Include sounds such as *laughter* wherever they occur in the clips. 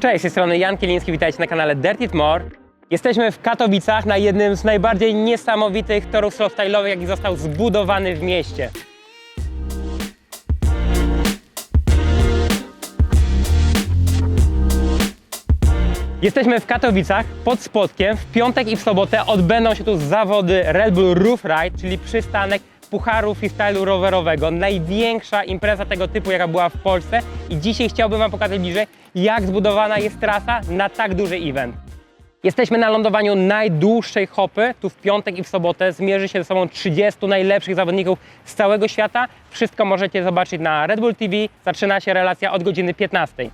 Cześć, z tej strony Jan Kieliński, witajcie na kanale Dirt It More. Jesteśmy w Katowicach na jednym z najbardziej niesamowitych torów slopestyle'owych, jaki został zbudowany w mieście. Jesteśmy w Katowicach pod Spodkiem. W piątek i w sobotę odbędą się tu zawody Red Bull Roof Ride, czyli przystanek Pucharu Freestylu Rowerowego. Największa impreza tego typu, jaka była w Polsce. I dzisiaj chciałbym Wam pokazać bliżej, jak zbudowana jest trasa na tak duży event. Jesteśmy na lądowaniu najdłuższej hopy. Tu w piątek i w sobotę zmierzy się ze sobą 30 najlepszych zawodników z całego świata. Wszystko możecie zobaczyć na Red Bull TV. Zaczyna się relacja od godziny 15.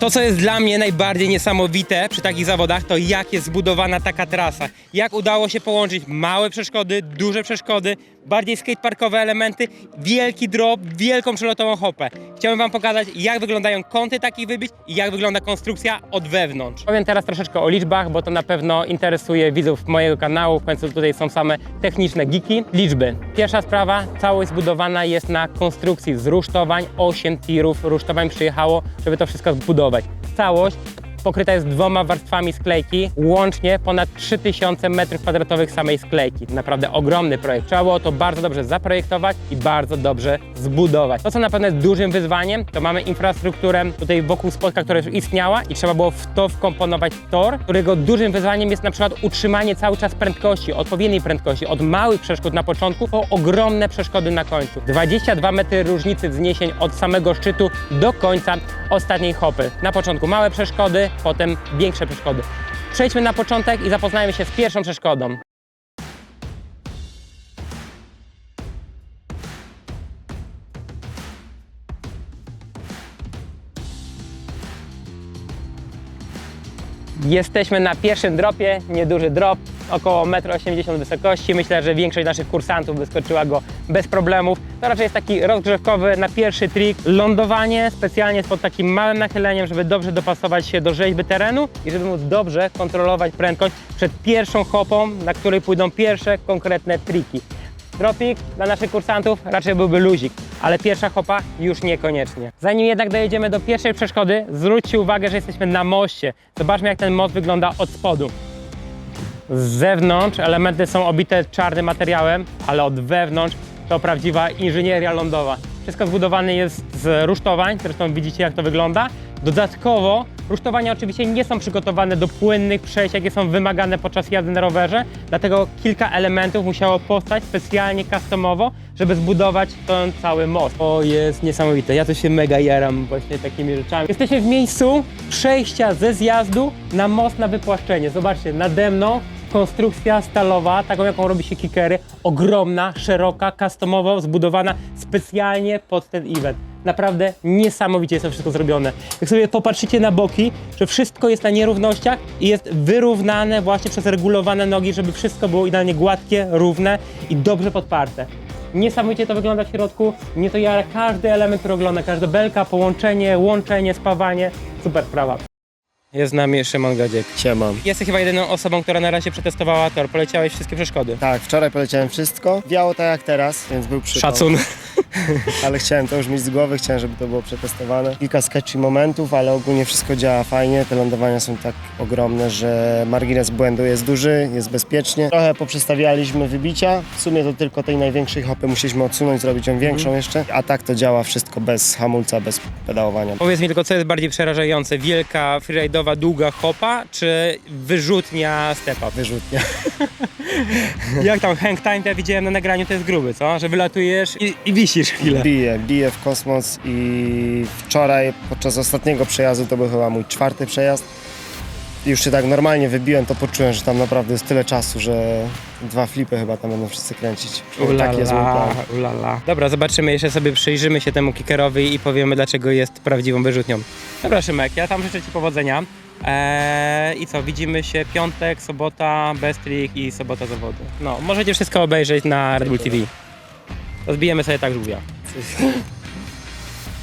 To, co jest dla mnie najbardziej niesamowite przy takich zawodach, to jak jest zbudowana taka trasa. Jak udało się połączyć małe przeszkody, duże przeszkody, bardziej skateparkowe elementy, wielki drop, wielką przelotową hopę. Chciałem Wam pokazać, jak wyglądają kąty takich wybić i jak wygląda konstrukcja od wewnątrz. Powiem teraz troszeczkę o liczbach, bo to na pewno interesuje widzów mojego kanału. W końcu tutaj są same techniczne geeki. Liczby. Pierwsza sprawa, całość zbudowana jest na konstrukcji z rusztowań. 8 tirów rusztowań przyjechało, żeby to wszystko zbudować. Całość pokryta jest dwoma warstwami sklejki, łącznie ponad 3000 m2 samej sklejki. Naprawdę ogromny projekt. Trzeba było to bardzo dobrze zaprojektować i bardzo dobrze zbudować. To, co na pewno jest dużym wyzwaniem, to mamy infrastrukturę tutaj wokół spotka, która już istniała i trzeba było w to wkomponować tor, którego dużym wyzwaniem jest na przykład utrzymanie cały czas prędkości, odpowiedniej prędkości, od małych przeszkód na początku po ogromne przeszkody na końcu. 22 metry różnicy wzniesień od samego szczytu do końca ostatniej hopy. Na początku małe przeszkody, potem większe przeszkody. Przejdźmy na początek i zapoznajmy się z pierwszą przeszkodą. Jesteśmy na pierwszym dropie, nieduży drop, około 1,80 m wysokości. Myślę, że większość naszych kursantów wyskoczyła go bez problemów. To raczej jest taki rozgrzewkowy na pierwszy trik. Lądowanie specjalnie pod takim małym nachyleniem, żeby dobrze dopasować się do rzeźby terenu i żeby móc dobrze kontrolować prędkość przed pierwszą hopą, na której pójdą pierwsze konkretne triki. Dropik dla naszych kursantów raczej byłby luzik, ale pierwsza hopa już niekoniecznie. Zanim jednak dojedziemy do pierwszej przeszkody, zwróćcie uwagę, że jesteśmy na moście. Zobaczmy jak ten most wygląda od spodu. Z zewnątrz elementy są obite czarnym materiałem, ale od wewnątrz to prawdziwa inżynieria lądowa. Wszystko zbudowane jest z rusztowań, zresztą widzicie jak to wygląda. Dodatkowo rusztowania oczywiście nie są przygotowane do płynnych przejść, jakie są wymagane podczas jazdy na rowerze, dlatego kilka elementów musiało powstać specjalnie customowo, żeby zbudować ten cały most. To jest niesamowite, ja to się mega jaram właśnie takimi rzeczami. Jesteśmy w miejscu przejścia ze zjazdu na most na wypłaszczenie. Zobaczcie, nade mną konstrukcja stalowa, taką jaką robi się kickery, ogromna, szeroka, customowo zbudowana specjalnie pod ten event. Naprawdę niesamowicie jest to wszystko zrobione. Jak sobie popatrzycie na boki, że wszystko jest na nierównościach i jest wyrównane właśnie przez regulowane nogi, żeby wszystko było idealnie gładkie, równe i dobrze podparte. Niesamowicie to wygląda w środku, nie to jara każdy element, który ogląda, każda belka, połączenie, łączenie, spawanie, super sprawa. Jest z nami Szymon Gadziek. Siema. Jesteś chyba jedyną osobą, która na razie przetestowała tor. Poleciałeś wszystkie przeszkody. Tak, wczoraj poleciałem wszystko. Wiało tak jak teraz, więc był przypał. Szacun. *laughs* Ale chciałem to już mieć z głowy, chciałem, żeby to było przetestowane. Kilka sketchy momentów, ale ogólnie wszystko działa fajnie. Te lądowania są tak ogromne, że margines błędu jest duży, jest bezpiecznie. Trochę poprzestawialiśmy wybicia. W sumie to tylko tej największej hopy musieliśmy odsunąć, zrobić ją większą jeszcze. A tak to działa wszystko bez hamulca, bez pedałowania. Powiedz mi tylko, co jest bardziej przerażające? Wielka, freeride'owa, długa hopa, czy wyrzutnia stepa? Wyrzutnia. *laughs* *laughs* Jak tam hang time, to ja widziałem na nagraniu, to jest gruby, co? Że wylatujesz i, i wisisz chwilę. Bije, bije w kosmos i wczoraj podczas ostatniego przejazdu, to był chyba mój czwarty przejazd, już się tak normalnie wybiłem, to poczułem, że tam naprawdę jest tyle czasu, że dwa flipy chyba tam będą wszyscy kręcić. Tak jest mój plan. ulala. Dobra, zobaczymy, jeszcze sobie przyjrzymy się temu kickerowi i powiemy, dlaczego jest prawdziwą wyrzutnią. Dobra, Szymek, ja tam życzę Ci powodzenia. Eee, I co, widzimy się piątek, sobota, bestrik i sobota zawody. No, możecie wszystko obejrzeć na Red Bull TV. Rozbijemy sobie tak żółwia.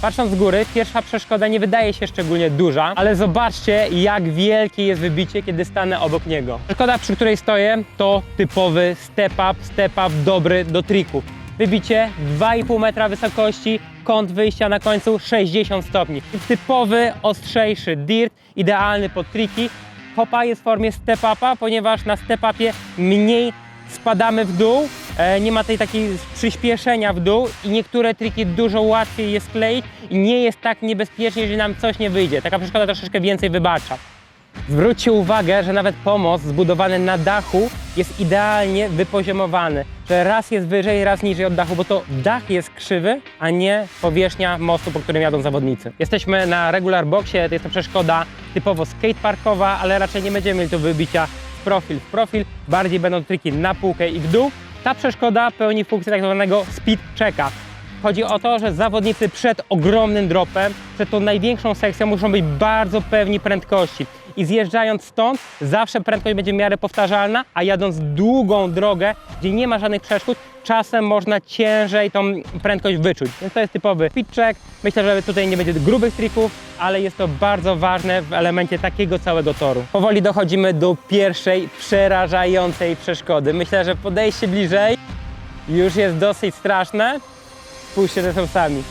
Patrząc z góry, pierwsza przeszkoda nie wydaje się szczególnie duża, ale zobaczcie, jak wielkie jest wybicie, kiedy stanę obok niego. Przeszkoda, przy której stoję, to typowy step up, step up dobry do triku. Wybicie 2,5 metra wysokości, kąt wyjścia na końcu 60 stopni. Typowy, ostrzejszy dirt, idealny pod triki. Hopa jest w formie step-upa, ponieważ na step-upie mniej spadamy w dół, e, nie ma tej takiej przyspieszenia w dół i niektóre triki dużo łatwiej je skleić i nie jest tak niebezpiecznie, jeżeli nam coś nie wyjdzie. Taka przeszkoda troszeczkę więcej wybacza. Zwróćcie uwagę, że nawet pomost zbudowany na dachu jest idealnie wypoziomowany, że raz jest wyżej, raz niżej od dachu, bo to dach jest krzywy, a nie powierzchnia mostu, po którym jadą zawodnicy. Jesteśmy na regular boxie, to jest to przeszkoda typowo skateparkowa, ale raczej nie będziemy mieli tu wybicia w profil w profil, bardziej będą triki na półkę i w dół. Ta przeszkoda pełni funkcję tak zwanego speed checka. Chodzi o to, że zawodnicy przed ogromnym dropem, przed tą największą sekcją muszą być bardzo pewni prędkości. I zjeżdżając stąd, zawsze prędkość będzie w miarę powtarzalna, a jadąc długą drogę, gdzie nie ma żadnych przeszkód, czasem można ciężej tą prędkość wyczuć. Więc to jest typowy speed check. Myślę, że tutaj nie będzie grubych trików, ale jest to bardzo ważne w elemencie takiego całego toru. Powoli dochodzimy do pierwszej przerażającej przeszkody. Myślę, że podejście bliżej już jest dosyć straszne. Spójrzcie, że są sami.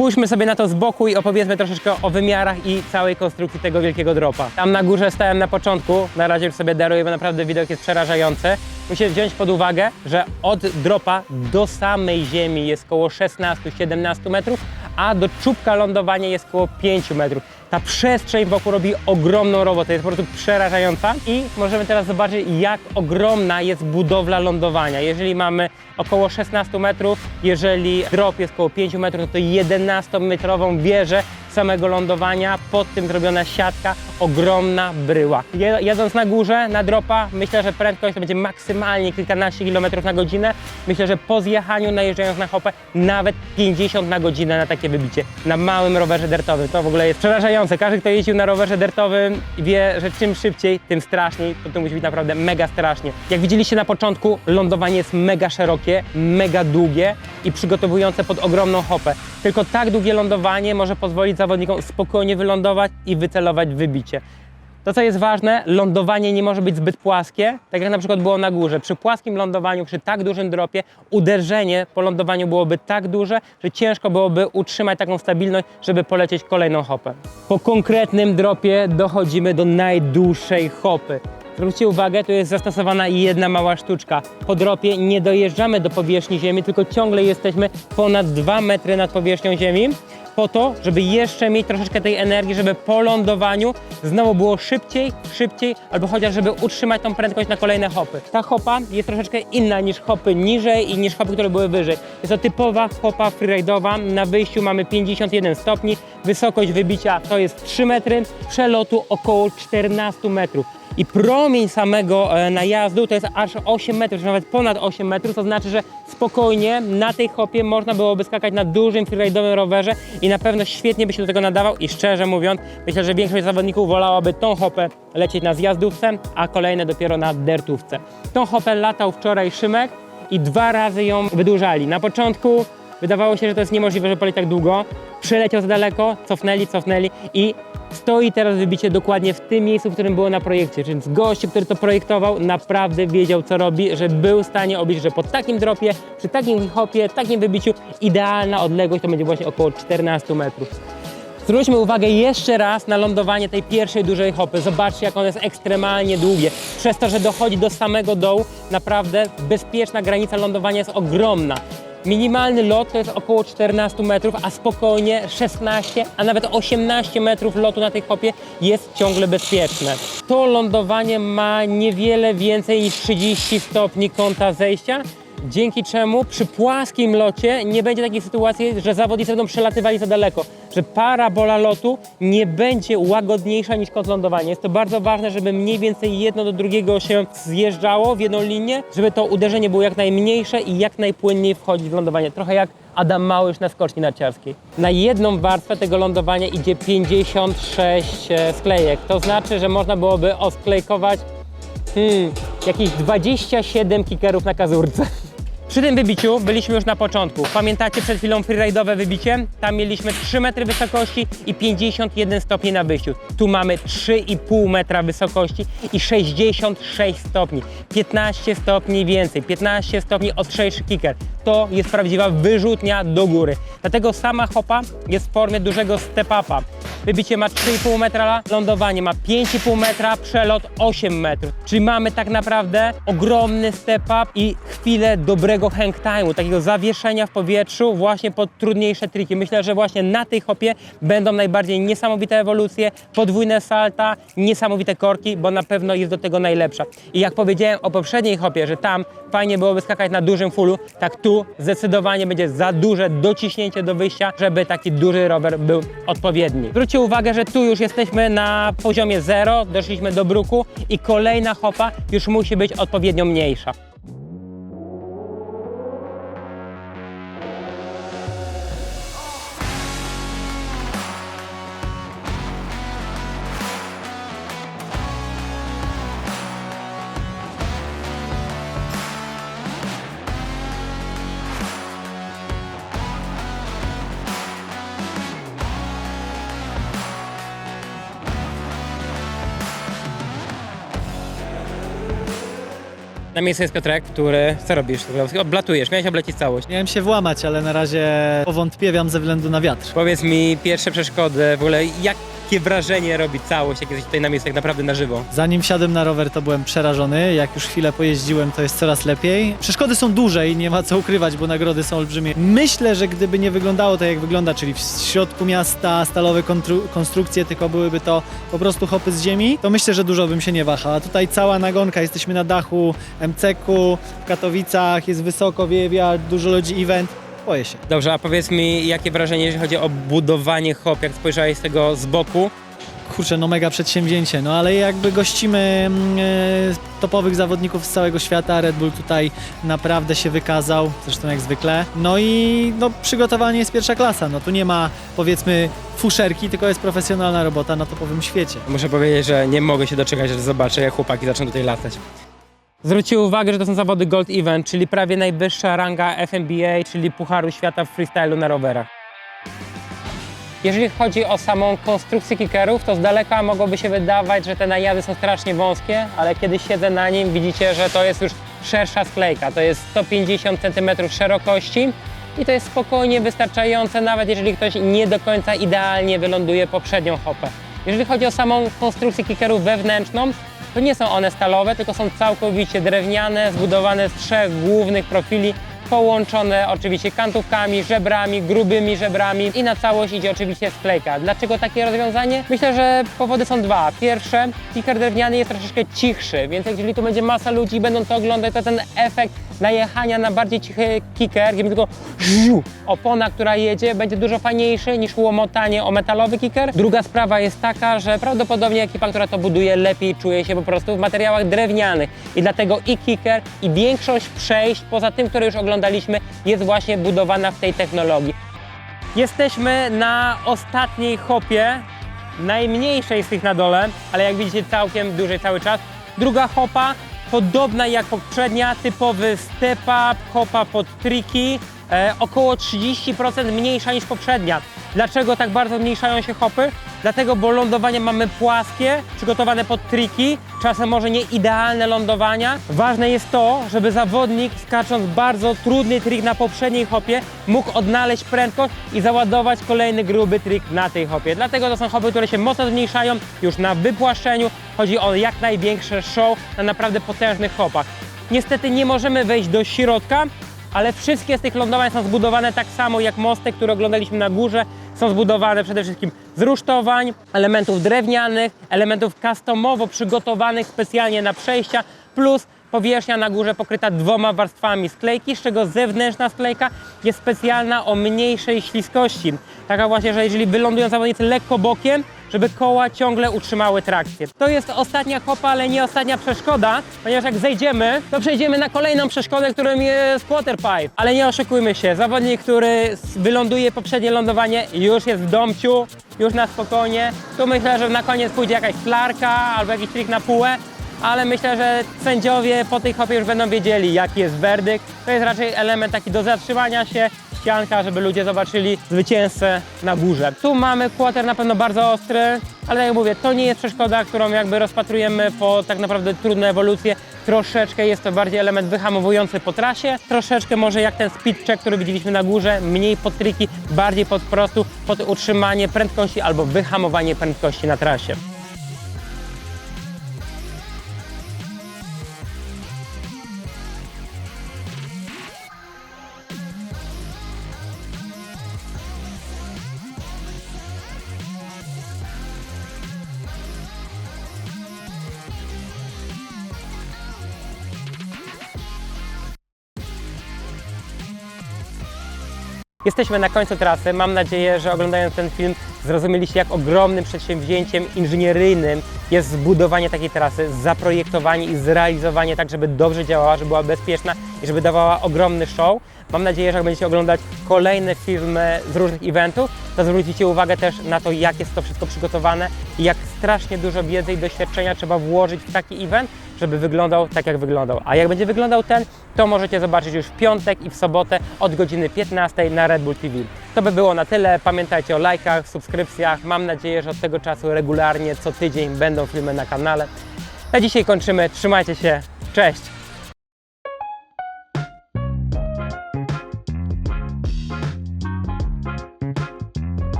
Spójrzmy sobie na to z boku i opowiedzmy troszeczkę o wymiarach i całej konstrukcji tego wielkiego dropa. Tam na górze stałem na początku, na razie już sobie daruję, bo naprawdę widok jest przerażający. Musicie wziąć pod uwagę, że od dropa do samej ziemi jest około 16-17 metrów, a do czubka lądowania jest około 5 metrów. Ta przestrzeń wokół robi ogromną robotę, jest po prostu przerażająca i możemy teraz zobaczyć, jak ogromna jest budowla lądowania. Jeżeli mamy około 16 metrów, jeżeli drop jest około 5 metrów, to 11-metrową wieżę samego lądowania, pod tym zrobiona siatka, ogromna bryła. Jadąc na górze, na dropa, myślę, że prędkość to będzie maksymalnie kilkanaście kilometrów na godzinę. Myślę, że po zjechaniu, najeżdżając na hopę, nawet 50 na godzinę na takie wybicie. Na małym rowerze dertowym. To w ogóle jest przerażające. Każdy, kto jeździł na rowerze dertowym wie, że czym szybciej, tym straszniej. To, to musi być naprawdę mega strasznie. Jak widzieliście na początku, lądowanie jest mega szerokie, mega długie i przygotowujące pod ogromną hopę. Tylko tak długie lądowanie może pozwolić zawodnikom spokojnie wylądować i wycelować wybicie. To, co jest ważne, lądowanie nie może być zbyt płaskie, tak jak na przykład było na górze. Przy płaskim lądowaniu, przy tak dużym dropie, uderzenie po lądowaniu byłoby tak duże, że ciężko byłoby utrzymać taką stabilność, żeby polecieć kolejną hopę. Po konkretnym dropie dochodzimy do najdłuższej hopy. Zwróćcie uwagę, tu jest zastosowana jedna mała sztuczka. Po dropie nie dojeżdżamy do powierzchni ziemi, tylko ciągle jesteśmy ponad 2 metry nad powierzchnią ziemi po to, żeby jeszcze mieć troszeczkę tej energii, żeby po lądowaniu znowu było szybciej, szybciej, albo chociaż żeby utrzymać tą prędkość na kolejne hopy. Ta hopa jest troszeczkę inna niż hopy niżej i niż hopy, które były wyżej. Jest to typowa hopa freeride'owa. Na wyjściu mamy 51 stopni, wysokość wybicia to jest 3 metry, przelotu około 14 metrów. I promień samego e, najazdu to jest aż 8 metrów, czy nawet ponad 8 metrów, to znaczy, że spokojnie na tej hopie można byłoby skakać na dużym freeride'owym rowerze i na pewno świetnie by się do tego nadawał i szczerze mówiąc, myślę, że większość zawodników wolałaby tą hopę lecieć na zjazdówce, a kolejne dopiero na dertówce. Tą hopę latał wczoraj Szymek i dwa razy ją wydłużali. Na początku wydawało się, że to jest niemożliwe, żeby polecieć tak długo. Przeleciał za daleko, cofnęli, cofnęli i stoi teraz wybicie dokładnie w tym miejscu, w którym było na projekcie. Więc gościu, który to projektował, naprawdę wiedział, co robi, że był w stanie obliczyć, że po takim dropie, przy takim hopie, takim wybiciu, idealna odległość to będzie właśnie około 14 metrów. Zwróćmy uwagę jeszcze raz na lądowanie tej pierwszej dużej hopy. Zobaczcie, jak ono jest ekstremalnie długie. Przez to, że dochodzi do samego dołu, naprawdę bezpieczna granica lądowania jest ogromna. Minimalny lot to jest około 14 metrów, a spokojnie 16, a nawet 18 metrów lotu na tej hopie jest ciągle bezpieczne. To lądowanie ma niewiele więcej niż 30 stopni kąta zejścia, dzięki czemu przy płaskim locie nie będzie takiej sytuacji, że zawodnicy będą przelatywali za daleko, że parabola lotu nie będzie łagodniejsza niż kąt lądowania. Jest to bardzo ważne, żeby mniej więcej jedno do drugiego się zjeżdżało w jedną linię, żeby to uderzenie było jak najmniejsze i jak najpłynniej wchodzić w lądowanie. Trochę jak Adam Małysz na skoczni narciarskiej. Na jedną warstwę tego lądowania idzie 56 e, sklejek. To znaczy, że można byłoby osklejkować hmm, jakieś 27 kickerów na kazurce. Przy tym wybiciu byliśmy już na początku. Pamiętacie przed chwilą freeride'owe wybicie? Tam mieliśmy 3 metry wysokości i 51 stopni na wyjściu. Tu mamy 3,5 metra wysokości i 66 stopni. 15 stopni więcej, 15 stopni ostrzejszy kicker. To jest prawdziwa wyrzutnia do góry. Dlatego sama hopa jest w formie dużego step-upa. Wybicie ma 3,5 metra, lądowanie ma 5,5 metra, przelot 8 metrów. Czyli mamy tak naprawdę ogromny step up i chwilę dobrego hang time'u, takiego zawieszenia w powietrzu właśnie pod trudniejsze triki. Myślę, że właśnie na tej hopie będą najbardziej niesamowite ewolucje, podwójne salta, niesamowite korki, bo na pewno jest do tego najlepsza. I jak powiedziałem o poprzedniej hopie, że tam fajnie byłoby skakać na dużym fullu, tak tu zdecydowanie będzie za duże dociśnięcie do wyjścia, żeby taki duży rower był odpowiedni. Zwróćcie uwagę, że tu już jesteśmy na poziomie 0, doszliśmy do bruku i kolejna hopa już musi być odpowiednio mniejsza. Na miejscu jest Piotrek, który... Co robisz? Oblatujesz, miałeś oblecić całość. Miałem się włamać, ale na razie powątpiewiam ze względu na wiatr. Powiedz mi pierwsze przeszkody, w ogóle jakie wrażenie robi całość, jak jesteś tutaj na miejscu tak naprawdę na żywo? Zanim wsiadłem na rower, to byłem przerażony. Jak już chwilę pojeździłem, to jest coraz lepiej. Przeszkody są duże i nie ma co ukrywać, bo nagrody są olbrzymie. Myślę, że gdyby nie wyglądało to, jak wygląda, czyli w środku miasta stalowe konstrukcje, tylko byłyby to po prostu hopy z ziemi, to myślę, że dużo bym się nie wahał. A tutaj cała nagonka, jesteśmy na dachu MCK-u w Katowicach, jest wysoko, wieje wiatr, dużo ludzi, event. Boję się. Dobrze, a powiedz mi, jakie wrażenie, jeżeli chodzi o budowanie hop, jak spojrzałeś z tego z boku? Kurczę, no mega przedsięwzięcie, no ale jakby gościmy mm, e, topowych zawodników z całego świata, Red Bull tutaj naprawdę się wykazał, zresztą jak zwykle. No i no, przygotowanie jest pierwsza klasa, no tu nie ma powiedzmy fuszerki, tylko jest profesjonalna robota na topowym świecie. Muszę powiedzieć, że nie mogę się doczekać, że zobaczę, jak chłopaki zaczną tutaj latać. Zwróćcie uwagę, że to są zawody Gold Event, czyli prawie najwyższa ranga FMBA, czyli Pucharu Świata w freestylu na rowerach. Jeżeli chodzi o samą konstrukcję kickerów, to z daleka mogłoby się wydawać, że te najazdy są strasznie wąskie, ale kiedy siedzę na nim, widzicie, że to jest już szersza sklejka. To jest 150 cm szerokości i to jest spokojnie wystarczające, nawet jeżeli ktoś nie do końca idealnie wyląduje poprzednią hopę. Jeżeli chodzi o samą konstrukcję kickerów wewnętrzną, to nie są one stalowe, tylko są całkowicie drewniane, zbudowane z trzech głównych profili, połączone oczywiście kantówkami, żebrami, grubymi żebrami i na całość idzie oczywiście sklejka. Dlaczego takie rozwiązanie? Myślę, że powody są dwa. Pierwsze, kicker drewniany jest troszeczkę cichszy, więc jeżeli tu będzie masa ludzi i będą to oglądać, to ten efekt najechania na bardziej cichy kicker, gdzie tylko opona, która jedzie, będzie dużo fajniejszy niż łomotanie o metalowy kicker. Druga sprawa jest taka, że prawdopodobnie ekipa, która to buduje, lepiej czuje się po prostu w materiałach drewnianych i dlatego i kicker, i większość przejść, poza tym, które już oglądaliśmy, jest właśnie budowana w tej technologii. Jesteśmy na ostatniej hopie, najmniejszej z tych na dole, ale jak widzicie całkiem dużej cały czas. Druga hopa, podobna jak poprzednia, typowy step up, hopa pod triki, e, około 30% mniejsza niż poprzednia. Dlaczego tak bardzo zmniejszają się hopy? Dlatego, bo lądowania mamy płaskie, przygotowane pod triki, czasem może nie idealne lądowania. Ważne jest to, żeby zawodnik skacząc bardzo trudny trik na poprzedniej hopie mógł odnaleźć prędkość i załadować kolejny gruby trik na tej hopie. Dlatego to są hopy, które się mocno zmniejszają już na wypłaszczeniu. Chodzi o jak największe show na naprawdę potężnych hopach. Niestety nie możemy wejść do środka, ale wszystkie z tych lądowań są zbudowane tak samo jak mostek, które oglądaliśmy na górze. Są zbudowane przede wszystkim z rusztowań, elementów drewnianych, elementów customowo przygotowanych specjalnie na przejścia, plus powierzchnia na górze pokryta dwoma warstwami sklejki, z czego zewnętrzna sklejka jest specjalna o mniejszej śliskości. Taka właśnie, że jeżeli wylądują zawodnicy lekko bokiem, żeby koła ciągle utrzymały trakcję. To jest ostatnia hopa, ale nie ostatnia przeszkoda, ponieważ jak zejdziemy, to przejdziemy na kolejną przeszkodę, którą jest quarterpipe. Ale nie oszukujmy się, zawodnik, który wyląduje poprzednie lądowanie, już jest w domciu, już na spokojnie. Tu myślę, że na koniec pójdzie jakaś flarka albo jakiś trik na półę. ale myślę, że sędziowie po tej hopie już będą wiedzieli, jaki jest werdykt. To jest raczej element taki do zatrzymania się, ścianka, żeby ludzie zobaczyli zwycięzcę na górze. Tu mamy quarter na pewno bardzo ostry, ale tak jak mówię, to nie jest przeszkoda, którą jakby rozpatrujemy po tak naprawdę trudne ewolucje. Troszeczkę jest to bardziej element wyhamowujący po trasie, troszeczkę może jak ten speed check, który widzieliśmy na górze, mniej pod triki, bardziej pod prostu, pod utrzymanie prędkości albo wyhamowanie prędkości na trasie. Jesteśmy na końcu trasy. Mam nadzieję, że oglądając ten film zrozumieliście, jak ogromnym przedsięwzięciem inżynieryjnym jest zbudowanie takiej trasy, zaprojektowanie i zrealizowanie tak, żeby dobrze działała, żeby była bezpieczna i żeby dawała ogromny show. Mam nadzieję, że jak będziecie oglądać kolejne filmy z różnych eventów, to zwrócicie uwagę też na to, jak jest to wszystko przygotowane i jak strasznie dużo wiedzy i doświadczenia trzeba włożyć w taki event, żeby wyglądał tak, jak wyglądał. A jak będzie wyglądał ten, to możecie zobaczyć już w piątek i w sobotę od godziny 15 na Red Bull TV. To by było na tyle. Pamiętajcie o lajkach, subskrypcjach. Mam nadzieję, że od tego czasu regularnie, co tydzień będą filmy na kanale. Na dzisiaj kończymy. Trzymajcie się. Cześć!